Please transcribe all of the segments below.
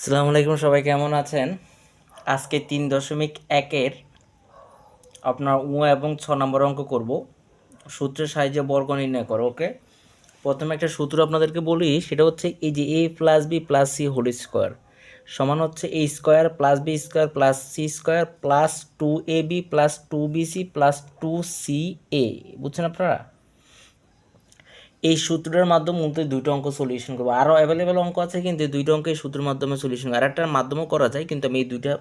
আসসালামু আলাইকুম সবাই, কেমন আছেন? আজকে তিন দশমিক একের আপনার উ এবং ছ নম্বর অঙ্ক করব। সূত্রের সাহায্যে বর্গ নির্ণয় করো, ওকে? প্রথমে একটা সূত্র আপনাদেরকে বলি, সেটা হচ্ছে এই যে A plus B plus C whole square সমান হচ্ছে A square plus B square plus C square plus two A B plus two B C plus two C A বুঝছেন আপনারা? এই সূত্রের মাধ্যমে মূলত দুইটা অঙ্ক সলিউশন করব। আরও অ্যাভেলেবেল অঙ্ক আছে কিন্তু এই দুইটা অঙ্ক এই সূত্রের মাধ্যমে সলিউশন আর একটার মাধ্যমেও করা যায়, কিন্তু আমি এই দুইটা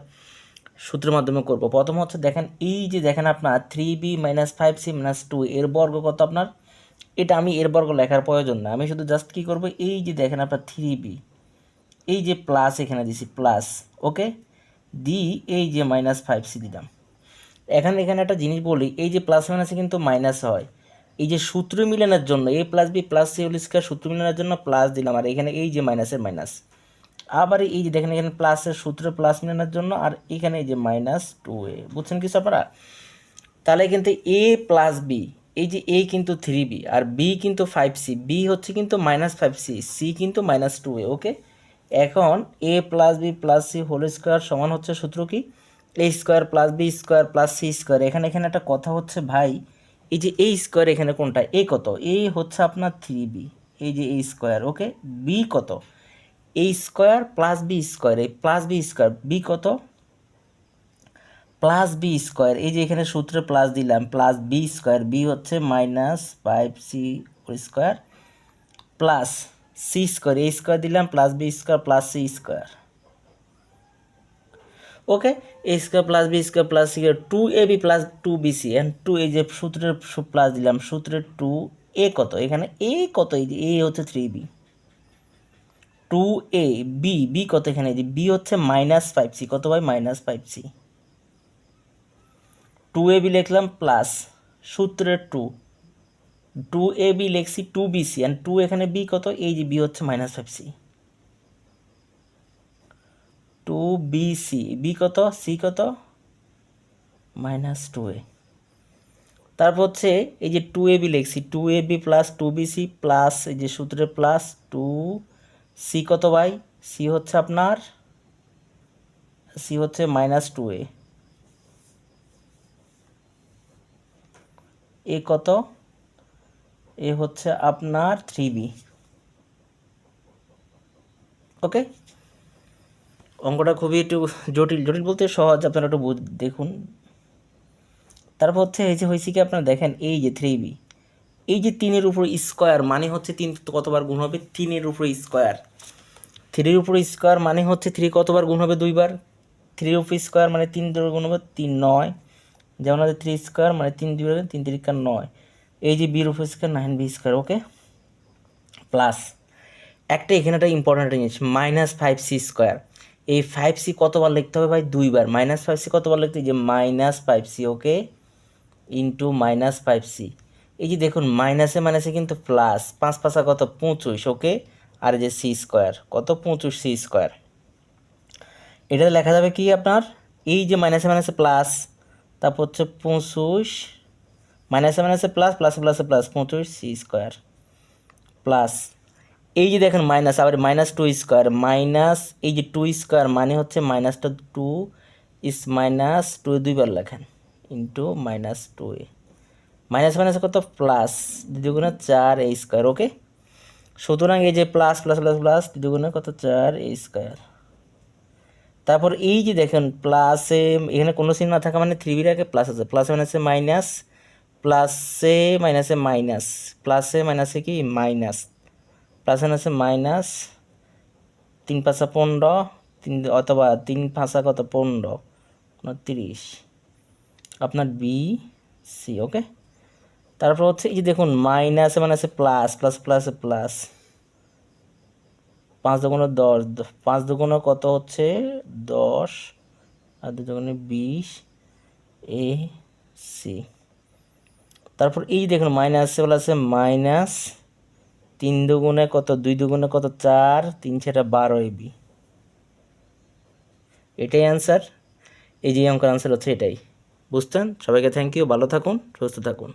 সূত্রের মাধ্যমে করব। প্রথম হচ্ছে দেখেন, এই যে দেখেন আপনার three B minus five C minus two এর বর্গ কত আপনার? এটা আমি এর বর্গ লেখার প্রয়োজন না। আমি শুধু জাস্ট কী করব? এই যে দেখেন আপনার থ্রি বি এই যে প্লাস এখানে দিছি প্লাস ওকে দি এই যে মাইনাস ফাইভ সি দিলাম। এখানে এখানে একটা জিনিস বলি, এই যে প্লাস মাইনাসে কিন্তু মাইনাস হয়। এই যে সূত্র মিলানোর জন্য A plus B plus C whole square সূত্র মিলানোর জন্য প্লাস দিলাম, আর এখানে এই যে মাইনাসের মাইনাস আবার এই যে দেখেন এখানে প্লাসের সূত্র প্লাস মিলানোর জন্য, আর এখানে এই যে মাইনাস টু এ বুঝছেন কিছু আপনারা তাহলে কিন্তু এ প্লাস বি এই যে এ কিন্তু থ্রি বি আর বি কিন্তু ফাইভ সি বি হচ্ছে কিন্তু মাইনাস ফাইভ সি সি কিন্তু মাইনাস টু এ ওকে এখন A plus B plus C whole square সমান হচ্ছে সূত্র কি? A square plus B square plus C square এখানে এখানে একটা কথা হচ্ছে ভাই এই যে এই স্কোয়ার এখানে কোনটা? এ কত? এ হচ্ছে আপনার থ্রি বি এই যে এই স্কোয়ার ওকে বি কত? এই স্কোয়ার প্লাস বি স্কোয়ার এই প্লাস বি স্কোয়ার বি কত? প্লাস বি স্কোয়ার এই যে এখানে সূত্রে প্লাস দিলাম প্লাস বি স্কোয়ার বি হচ্ছে minus five C square plus C square এই স্কোয়ার দিলাম plus B square plus C square okay A square plus B square plus C two A B plus two B C and two এই যে সূত্রের plus দিলাম, সূত্রের two এ কত? এখানে এ কত? এই যে এ হচ্ছে three B two A B B কত এখানে? যে বি হচ্ছে মাইনাস ফাইভ সি কত ভাই minus five C two A B লিখলাম প্লাস সূত্রের টু টু এ বি লিখছি two B C and two এখানে বি কত? এই যে বি হচ্ছে minus five C two B C B কত? সি কত? মাইনাস টু এ তারপর হচ্ছে এই যে টু এ বি লিখছি। Two A B plus two B C plus এই যে সূত্রে প্লাস টু সি কত বাই সি হচ্ছে আপনার? সি হচ্ছে মাইনাস টু এ এ কত? এ হচ্ছে আপনার থ্রি বি ওকে অঙ্কটা খুবই একটু জটিল জটিল বলতে সহজ, আপনারা একটু দেখুন। তারপর হচ্ছে এই যে হয়েছে কি, আপনারা দেখেন, এই যে থ্রি বি এই যে তিনের উপর স্কোয়ার মানে হচ্ছে তিন কতবার গুণ হবে? তিনের উপর স্কোয়ার থ্রির উপর স্কোয়ার মানে হচ্ছে থ্রি কতবার গুণ হবে? দুইবার। থ্রির উপর স্কোয়ার মানে তিন দুবার গুণ হবে? তিন, নয়। যেমন আছে থ্রি স্কোয়ার মানে তিন দুই তিন তিরিকা নয়। এই যে বির উপর square nine B square okay plus একটা এখানে একটা ইম্পর্ট্যান্ট জিনিস মাইনাস ফাইভ সি স্কোয়ার এই ফাইভ সি কতবার লিখতে হবে ভাই? দুইবার। মাইনাস ফাইভ সি কতবার লিখতে যে minus five C okay into minus five C এই যে দেখুন মাইনাসে মাইনাসে কিন্তু প্লাস পাঁচ পাঁচা কত? পঁচিশ ওকে আর যে সি স্কোয়ার কত? পঁচিশ সি স্কোয়ার এটা লেখা যাবে কি আপনার? এই যে মাইনাসে মাইনাসে প্লাস তারপর হচ্ছে পঁচিশ মাইনাসে মাইনাসে প্লাস প্লাসে প্লাসে প্লাস পঁচিশ সি স্কোয়ার প্লাস এই যে দেখেন মাইনাস আবার মাইনাস টু স্কোয়ার মাইনাস এই যে টু স্কোয়ার মানে হচ্ছে মাইনাসটা টু ইস মাইনাস টু দুইবার লেখেন into minus two A. Minus minus কত? প্লাস দুগুণে চার এ স্কোয়ার ওকে সুতরাং এই যে প্লাস প্লাস প্লাস প্লাস দুগুণে কত? চার এ স্কোয়ার তারপর এই যে দেখেন প্লাসে এখানে কোনো চিহ্ন না থাকা মানে থ্রি বির আগে প্লাস আছে। প্লাসে মাইনাসে মাইনাস প্লাসে মাইনাসে মাইনাস প্লাসে মাইনাসে কি? মাইনাস প্লাস মাইনাসে মাইনাস তিন পাঁচা পনেরো, তিন অথবা তিন পাঁচা কত? পনেরো উনত্রিশ আপনার বি সি ওকে তারপর হচ্ছে এই যে দেখুন, মাইনাসে মাইনাসে প্লাস প্লাস, প্লাসে প্লাস। পাঁচ দুগুণে দশ, পাঁচ দুগুণে কত হচ্ছে? দশ। আর দু দুগুণে বিশ এ সি তারপর এই দেখুন, মাইনাসে প্লাসে মাইনাস তিন দুগুণে কত? দুই দুগুণে কত? চার, তিন সেটা বারো এবি এটাই অ্যান্সার এই যে অঙ্কের অ্যান্সার হচ্ছে এটাই। বুঝতেন সবাইকে থ্যাংক ইউ ভালো থাকুন, সুস্থ থাকুন।